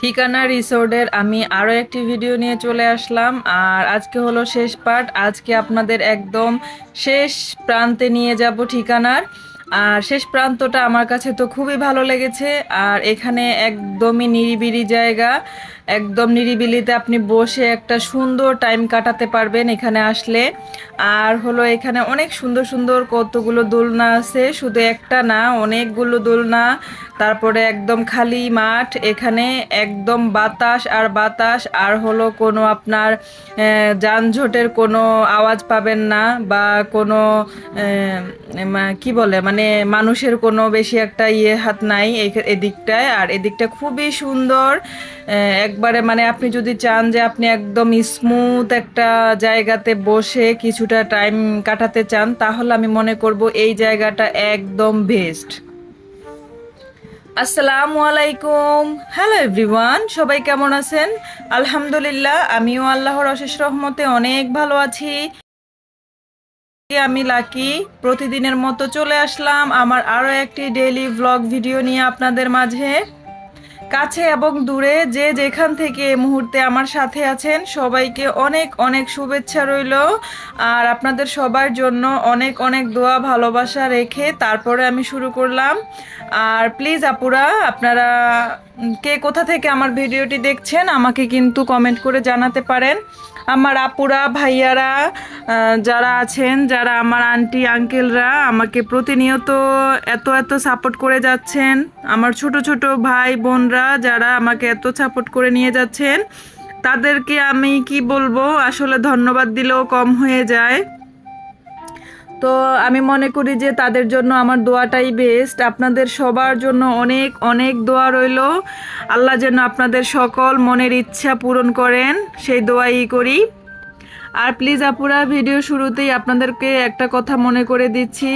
ঠিকানা রিসোর্টের, আমি আরও একটি ভিডিও নিয়ে চলে আসলাম। আর আজকে হলো শেষ পার্ট আজকে আপনাদের একদম শেষ প্রান্তে নিয়ে যাব ঠিকানার। আর শেষ প্রান্তটা আমার কাছে তো খুবই ভালো লেগেছে, আর এখানে একদমই নিরিবিরি জায়গা। একদম নিরিবিলিতে আপনি বসে একটা সুন্দর টাইম কাটাতে পারবেন এখানে আসলে। আর হলো এখানে অনেক সুন্দর সুন্দর কতগুলো দোলনা আছে শুধু একটা না অনেকগুলো দোলনা তারপরে একদম খালি মাঠ এখানে একদম বাতাস আর বাতাস আর হলো কোনো আপনার যানজটের কোনো আওয়াজ পাবেন না বা কোনো কি বলে মানে মানুষের কোনো বেশি একটা ইয়ে হাত নাই এদিকটায় আর এদিকটা খুবই সুন্দর আহ, একবারে মানে আপনি যদি চান যে আপনি একদম স্মুথ একটা জায়গাতে বসে কিছুটা টাইম কাটাতে চান, তাহলে আমি মনে করব এই জায়গাটা একদম বেস্ট আসসালামু আলাইকুম। হ্যালো এভরিওয়ান সবাই কেমন আছেন? আলহামদুলিল্লাহ, আমিও আল্লাহর অশেষ রহমতে অনেক ভালো আছি। আমি লাকি, প্রতিদিনের মতো চলে আসলাম আমার আরও একটি ডেইলি ব্লগ ভিডিও নিয়ে আপনাদের মাঝে। কাছে এবং দূরে যে যেখান থেকে এই মুহূর্তে আমার সাথে আছেন, সবাইকে অনেক অনেক শুভেচ্ছা রইল। আর আপনাদের সবার জন্য অনেক অনেক দোয়া, ভালোবাসা রেখে তারপরে আমি শুরু করলাম। আর প্লিজ আপুরা, আপনারা কে কোথা থেকে আমার ভিডিওটি দেখছেন, আমাকে কিন্তু কমেন্ট করে জানাতে পারেন। আমার আপুরা, ভাইয়ারা যারা আছেন, যারা আমার আন্টি আঙ্কেলরা আমাকে প্রতিনিয়ত এত এত সাপোর্ট করে যাচ্ছেন। আমার ছোট ছোট ভাই, বোনরা যারা আমাকে এত সাপোর্ট করে নিয়ে যাচ্ছেন, তাদেরকে আমি কি বলব, আসলে ধন্যবাদ দিলেও কম হয়ে যায়। তো আমি মনে করি যে তাদের জন্য আমার দোয়াটাই বেস্ট আপনাদের সবার জন্য অনেক অনেক দোয়া রইল। আল্লাহ যেন আপনাদের সকল মনের ইচ্ছা পূরণ করেন, সেই দোয়াই করি। আর প্লিজ আপুরা ভিডিও শুরুতেই আপনাদেরকে একটা কথা মনে করে দিচ্ছি।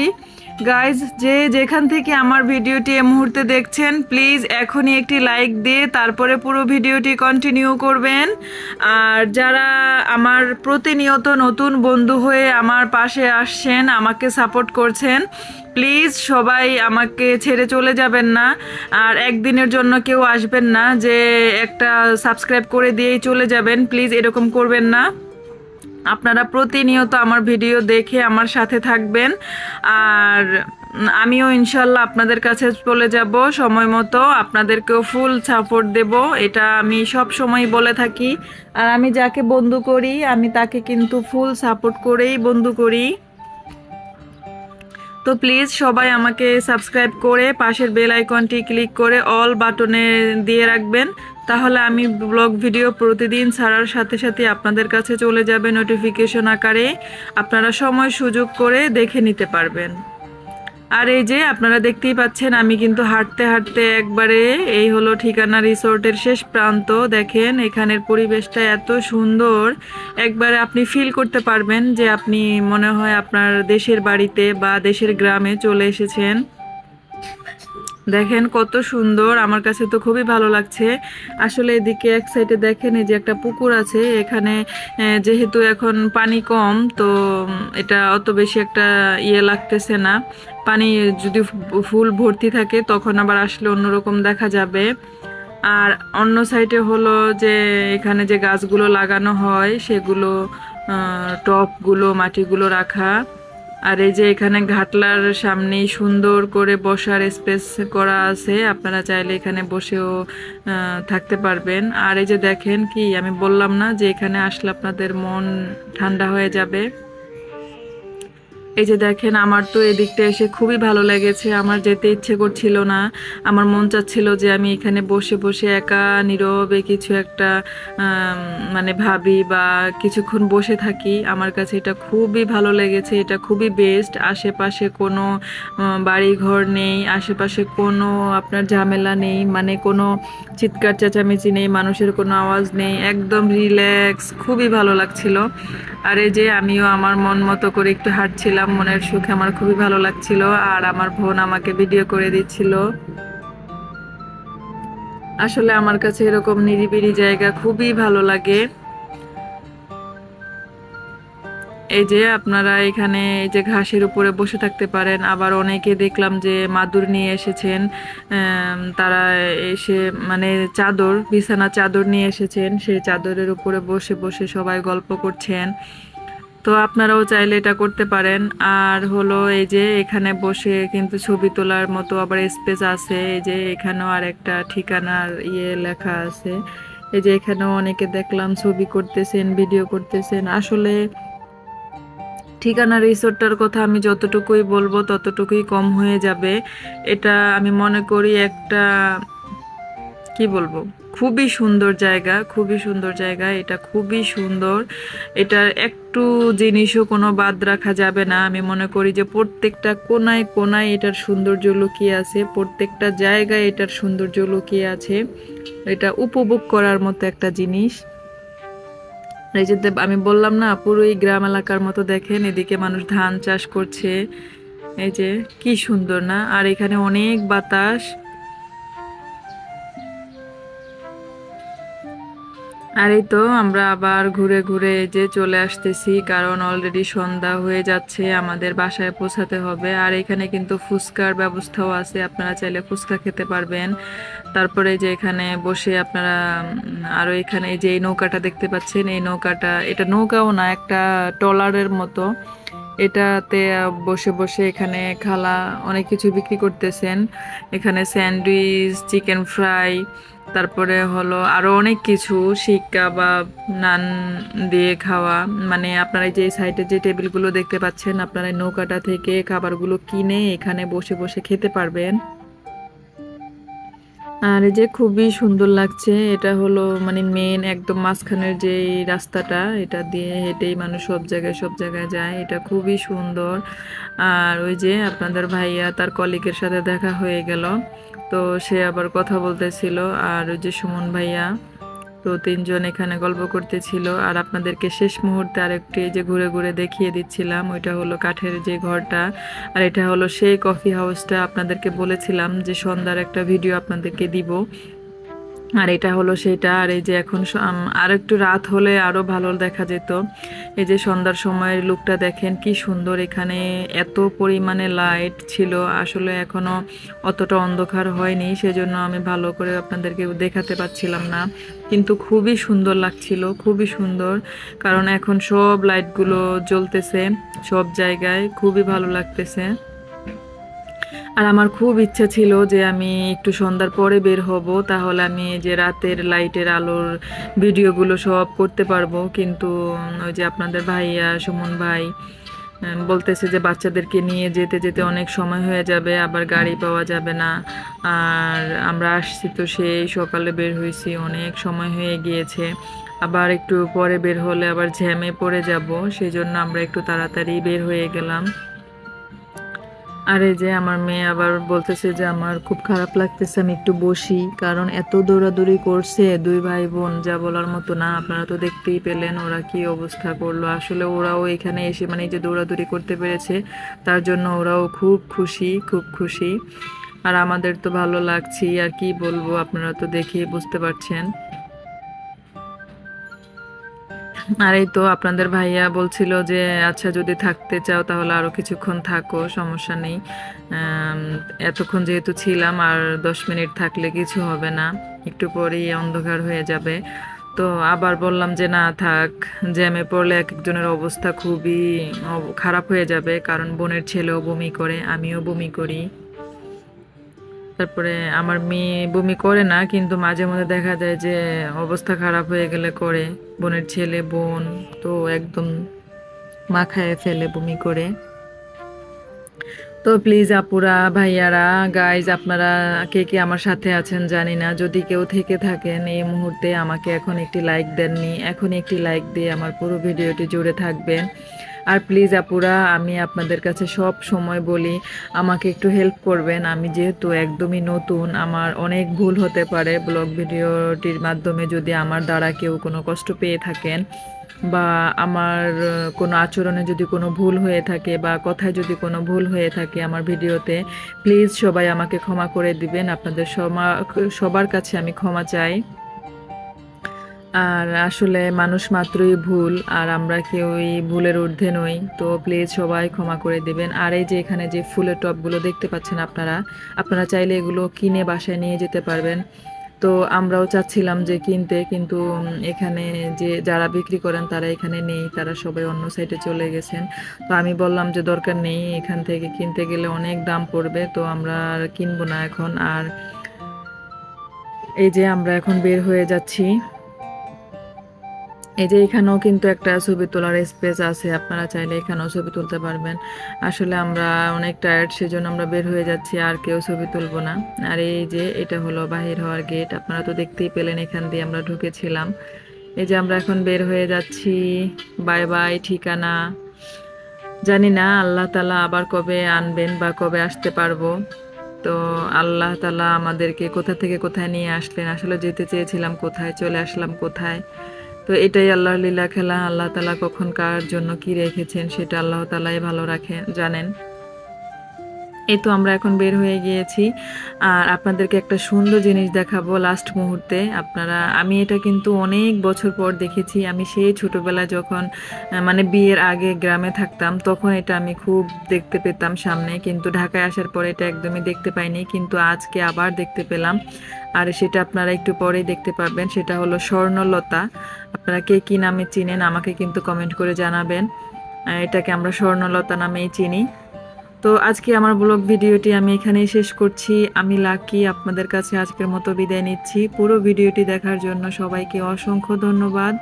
গাইজ যে যেখান থেকে আমার ভিডিওটি এই মুহূর্তে দেখছেন প্লিজ এখনই একটি লাইক দিয়ে তারপরে পুরো ভিডিওটি কন্টিনিউ করবেন। আর যারা আমার প্রতিনিয়ত নতুন বন্ধু হয়ে আমার পাশে আসছেন, আমাকে সাপোর্ট করছেন প্লিজ সবাই আমাকে ছেড়ে চলে যাবেন না। আর একদিনের জন্য কেউ আসবেন না যে একটা সাবস্ক্রাইব করে দিয়েই চলে যাবেন প্লিজ এরকম করবেন না। আপনারা প্রতিনিয়ত আমার ভিডিও দেখে আমার সাথে থাকবেন। আর আমিও ইনশাল্লাহ আপনাদের কাছে চলে যাব সময় মতো। আপনাদেরকেও ফুল সাপোর্ট দেব, এটা আমি সব সময় বলে থাকি। আর আমি যাকে বন্ধু করি, আমি তাকে কিন্তু ফুল সাপোর্ট করেই বন্ধু করি। তো প্লিজ সবাই আমাকে সাবস্ক্রাইব করে পাশের বেল আইকনটি ক্লিক করে অল বাটনে দিয়ে রাখবেন। তাহলে আমি ব্লগ ভিডিও প্রতিদিন ছাড়ার সাথে সাথে আপনাদের কাছে চলে যাবে নোটিফিকেশন আকারে। আপনারা সময় সুযোগ করে দেখে নিতে পারবেন। আর এই যে আপনারা দেখতেই পাচ্ছেন, আমি কিন্তু হাঁটতে হাঁটতে একবারে এই হলো ঠিকানা রিসোর্টের শেষ প্রান্ত। দেখেন এখানের পরিবেশটা এত সুন্দর। একবারে আপনি ফিল করতে পারবেন যে আপনি মনে হয় আপনার দেশের বাড়িতে বা দেশের গ্রামে চলে এসেছেন। দেখেন কত সুন্দর আমার কাছে তো খুবই ভালো লাগছে। আসলে এদিকে এক সাইডে দেখেন এই যে একটা পুকুর আছে এখানে যেহেতু এখন পানি কম তো এটা অত বেশি একটা ইয়ে লাগতেছে না। পানি যদি ফুল ভর্তি থাকে তখন আবার আসলে অন্যরকম দেখা যাবে। আর অন্য সাইডে হলো যে এখানে যে গাছগুলো লাগানো হয় সেগুলো আহ, টবগুলো মাটিগুলো রাখা। আর এই যে এখানে ঘাটলার সামনে সুন্দর করে বসার স্পেস করা আছে, আপনারা চাইলে এখানে বসেও থাকতে পারবেন। আর এই যে দেখেন কি, আমি বললাম না যে এখানে আসলে আপনাদের মন ঠান্ডা হয়ে যাবে? এই যে দেখেন, আমার তো এদিকটা এসে খুবই ভালো লেগেছে। আমার যেতে ইচ্ছে করছিল না। আমার মন চাচ্ছিল যে আমি এখানে বসে বসে একা, নীরবে কিছু একটা মানে ভাবি বা কিছুক্ষণ বসে থাকি। আমার কাছে এটা খুবই ভালো লেগেছে। এটা খুবই বেস্ট আশেপাশে কোনো বাড়ি ঘর নেই। আশেপাশে কোনো আপনার ঝামেলা নেই। মানে কোনো চিৎকার, চেঁচামেচি নেই। মানুষের কোনো আওয়াজ নেই। একদম রিল্যাক্স খুবই ভালো লাগছিল। আর যে আমিও আমার মন মতো করে একটু হাঁটছিলাম, মনের সুখে আমার খুবই ভালো লাগছিল আর আমার বোন আমাকে ভিডিও করে দিচ্ছিল। আসলে আমার কাছে এরকম নিরিবিলি জায়গা খুবই ভালো লাগে। এই যে আপনারা এখানে এই যে ঘাসের উপরে বসে থাকতে পারেন, আবার অনেকে দেখলাম যে মাদুর নিয়ে এসেছেন তারা এসে মানে চাদর, বিছানা চাদর নিয়ে এসেছেন, সেই চাদরের উপরে বসে বসে সবাই গল্প করছেন। তো আপনারাও চাইলে এটা করতে পারেন। আর হলো এই যে এখানে বসে কিন্তু ছবি তোলার মতো আবার স্পেস আছে, এই যে এখানেও আর একটা ঠিকানার ইয়ে লেখা আছে। এই যে এখানেও অনেকে দেখলাম ছবি করতেছেন ভিডিও করতেছেন। আসলে ঠিকানা রিসোর্টটার কথা আমি যতটুকুই বলব ততটুকুই কম হয়ে যাবে। এটা আমি মনে করি একটা, কি বলব? খুবই সুন্দর জায়গা, খুবই সুন্দর জায়গা, এটা খুবই সুন্দর। এটার একটু জিনিসও কোনো বাদ রাখা যাবে না। আমি মনে করি যে প্রত্যেকটা কোনায় কোনায় এটার সৌন্দর্য লুকিয়ে আছে, প্রত্যেকটা জায়গায় এটার সৌন্দর্য লুকিয়ে আছে। এটা উপভোগ করার মতো একটা জিনিস। এই যে আমি বললাম না, পুরো এই গ্রাম এলাকার মতো দেখেন, এদিকে মানুষ ধান চাষ করছে। এই যে, কি সুন্দর না? আর এখানে অনেক বাতাস। আর এই তো আমরা আবার ঘুরে ঘুরে যে চলে আসতেছি কারণ অলরেডি সন্ধ্যা হয়ে যাচ্ছে আমাদের বাসায় পৌঁছাতে হবে। আর এখানে কিন্তু ফুচকার ব্যবস্থাও আছে আপনারা চাইলে ফুচকা খেতে পারবেন। তারপরে যে এখানে বসে আপনারা উম, আরও এখানে যে এই নৌকাটা দেখতে পাচ্ছেন এই নৌকাটা এটা নৌকাও না একটা ট্রলারের মতো। এটাতে বসে বসে এখানে খালা অনেক কিছু বিক্রি করতেছেন। এখানে স্যান্ডউইচ চিকেন ফ্রাই তারপরে হলো আরও অনেক কিছু, শিক্ষা বা নান দিয়ে খাওয়া। মানে আপনারা যে সাইডে যে টেবিলগুলো দেখতে পাচ্ছেন, আপনারা নৌকাটা থেকে খাবারগুলো কিনে এখানে বসে বসে খেতে পারবেন। আর এই যে খুবই সুন্দর লাগছে, এটা হলো মানে মেন একদম মাঝখানের যে রাস্তাটা, এটা দিয়ে হেঁটেই মানুষ সব জায়গায় সব জায়গায় যায়, এটা খুবই সুন্দর। আর ওই যে আপনাদের ভাইয়া তার কলিগের সাথে দেখা হয়ে গেল, তো সে আবার কথা বলতেছিল, আর ওই যে সুমন ভাইয়া তো তিনজন এখানে গল্প করতেছিল। আর আপনাদেরকে শেষ মুহূর্তে আরেকটি যে ঘুরে ঘুরে দেখিয়ে দিচ্ছিলাম, ওইটা হলো কাঠের যে ঘরটা। আর এটা হলো সেই কফি হাউসটা আপনাদেরকে বলেছিলাম যে সন্ধ্যার একটা ভিডিও আপনাদেরকে দিব। আর এটা হলো সেটা, আর এই যে এখন আর একটু রাত হলে আরও ভালো দেখা যেত। এই যে সন্ধ্যার সময়ের লুকটা দেখেন, কি সুন্দর এখানে এত পরিমাণে লাইট ছিল। আসলে এখনও অতটা অন্ধকার হয়নি, সেজন্য আমি ভালো করে আপনাদেরকে দেখাতে পাচ্ছিলাম না। কিন্তু খুবই সুন্দর লাগছিল, খুবই সুন্দর। কারণ এখন সব লাইটগুলো জ্বলতেছে, সব জায়গায়। খুবই ভালো লাগতেছে। আর আমার খুব ইচ্ছা ছিল যে আমি একটু সন্ধ্যার পরে বের হব, তাহলে আমি যে রাতের লাইটের আলোর ভিডিওগুলো সব করতে পারব। কিন্তু ওই যে আপনাদের ভাইয়া, সুমন ভাই বলতেছে যে বাচ্চাদেরকে নিয়ে যেতে যেতে অনেক সময় হয়ে যাবে, আবার গাড়ি পাওয়া যাবে না। আর আমরা আসছি তো সেই সকালে বের হয়েছি, অনেক সময় হয়ে গিয়েছে। আবার একটু পরে বের হলে আবার ঝ্যামে পড়ে যাব সেই জন্য আমরা একটু তাড়াতাড়ি বের হয়ে গেলাম। আর এই যে আমার মেয়ে আবার বলতেছে যে আমার খুব খারাপ লাগতেছে, আমি একটু বসি। কারণ এত দৌড়াদৌড়ি করছে, দুই ভাই বোন যা বলার মতো না, আপনারা তো দেখতেই পেলেন ওরা কি অবস্থা করল। আসলে ওরাও এখানে এসে মানে যে দৌড়াদৌড়ি করতে পেরেছে, তার জন্য ওরাও খুব খুশি খুব খুশি। আর আমাদের তো ভালো লাগছে আর কি বলব, আপনারা তো দেখেই বুঝতে পারছেন। আর এই তো আপনাদের ভাইয়া বলছিল যে আচ্ছা যদি থাকতে চাও তাহলে আরও কিছুক্ষণ থাকো, সমস্যা নেই। এতক্ষণ যেহেতু ছিলাম আর দশ মিনিট থাকলে কিছু হবে না, একটু পরেই অন্ধকার হয়ে যাবে। তো আবার বললাম যে, না, থাক, জ্যামে পড়লে এক একজনের অবস্থা খুবই খারাপ হয়ে যাবে, কারণ বোনের ছেলেও বমি করে, আমিও বমি করি। তারপরে আমার মেয়ে বমি করে না, কিন্তু মাঝে মধ্যে দেখা যায় যে অবস্থা খারাপ হয়ে গেলে করে। বোনের ছেলে, বোন তো একদম মাখায় ফেলে বমি করে। তো প্লিজ আপুরা, ভাইয়ারা গাইজ আপনারা কে কে আমার সাথে আছেন জানি না। যদি কেউ থেকে থাকেন, এই মুহূর্তে আমাকে এখন একটি লাইক দেননি। এখন একটি লাইক দিয়ে আমার পুরো ভিডিওটি জুড়ে থাকবেন। আর প্লিজ আপুরা, আমি আপনাদের কাছে সব সময় বলি, আমাকে একটু হেল্প করবেন। আমি যেহেতু একদমই নতুন, আমার অনেক ভুল হতে পারে ব্লগ ভিডিওটির মাধ্যমে যদি আমার দ্বারা কেউ কোনো কষ্ট পেয়ে থাকেন বা আমার কোনো আচরণে যদি কোনো ভুল হয়ে থাকে বা কথায় যদি কোনো ভুল হয়ে থাকে আমার ভিডিওতে, প্লিজ সবাই আমাকে ক্ষমা করে দিবেন। আপনাদের সবার কাছে আমি ক্ষমা চাই। আর আসলে মানুষ মাত্রই ভুল, আর আমরা কেউই ভুলের ঊর্ধ্বে নই। তো প্লিজ সবাই ক্ষমা করে দেবেন। আর এই যে এখানে যে ফুলের টবগুলো দেখতে পাচ্ছেন আপনারা আপনারা চাইলে এগুলো কিনে বাসায় নিয়ে যেতে পারবেন। তো আমরাও চাচ্ছিলাম যে কিনতে, কিন্তু এখানে যে যারা বিক্রি করেন তারা এখানে নেই, তারা সবাই অন্য সাইডে চলে গেছেন। তো আমি বললাম যে দরকার নেই, এখান থেকে কিনতে গেলে অনেক দাম পড়বে, তো আমরা আর কিনবো না এখন। আর এই যে আমরা এখন বের হয়ে যাচ্ছি। এই যে এখানেও কিন্তু একটা ছবি তোলার স্পেস আছে, আপনারা চাইলে এখানেও ছবি তুলতে পারবেন। আসলে আমরা অনেক টায়ার্ড সেজন্য আমরা বের হয়ে যাচ্ছি, আর কেউ ছবি তুলবো না। আর এই যে এটা হলো বাহির হওয়ার গেট আপনারা তো দেখতেই পেলেন এখান দিয়ে আমরা ঢুকেছিলাম। এই যে আমরা এখন বের হয়ে যাচ্ছি বাই বাই ঠিকানা। জানি না আল্লাহ তালা আবার কবে আনবেন বা কবে আসতে পারব। তো আল্লাহ তালা আমাদেরকে কোথা থেকে কোথায় নিয়ে আসলেন? আসলে যেতে চেয়েছিলাম, কোথায় চলে আসলাম, কোথায়? তো এটাই আল্লাহর লীলা খেলা, আল্লাহ তালা কখন কার জন্য কি রেখেছেন সেটা আল্লাহ তালাই ভালো রাখেন জানেন। এই তো আমরা এখন বের হয়ে গিয়েছি। আর আপনাদেরকে একটা সুন্দর জিনিস দেখাবো লাস্ট মুহূর্তে। আপনারা, আমি এটা কিন্তু অনেক বছর পর দেখেছি। আমি সেই ছোটবেলায় যখন মানে বিয়ের আগে গ্রামে থাকতাম, তখন এটা আমি খুব দেখতে পেতাম সামনে। কিন্তু ঢাকায় আসার পরে এটা একদমই দেখতে পাইনি। কিন্তু আজকে আবার দেখতে পেলাম। আর সেটা আপনারা একটু পরেই দেখতে পাবেন সেটা হলো স্বর্ণলতা। আপনারা কে কী নামে চিনেন আমাকে কিন্তু কমেন্ট করে জানাবেন। এটাকে আমরা স্বর্ণলতা নামেই চিনি। তো আজকে আমার ব্লগ ভিডিওটি আমি এখানেই শেষ করছি। আমি লাকি, আপনাদের কাছে আজকের মতো বিদায় নিচ্ছি। পুরো ভিডিওটি দেখার জন্য সবাইকে অসংখ্য ধন্যবাদ।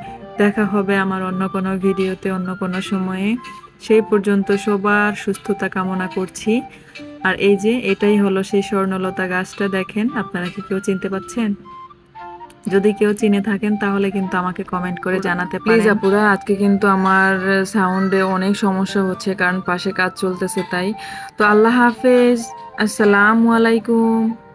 দেখা হবে আমার অন্য কোনো ভিডিওতে অন্য কোনো সময়ে। সেই পর্যন্ত সবার সুস্থতা কামনা করছি। আর এই যে, এটাই হলো সেই স্বর্ণলতা গাছটা, দেখেন, আপনারা কি কেউ চিনতে পাচ্ছেন? যদি কেউ চিনে থাকেন তাহলে কিন্তু আমাকে কমেন্ট করে জানাতে প্লিজ আপুরা আজকে কিন্তু আমার সাউন্ডে অনেক সমস্যা হচ্ছে কারণ পাশে কাজ চলতেছে তাই। তো আল্লাহ হাফেজ আসসালামু আলাইকুম।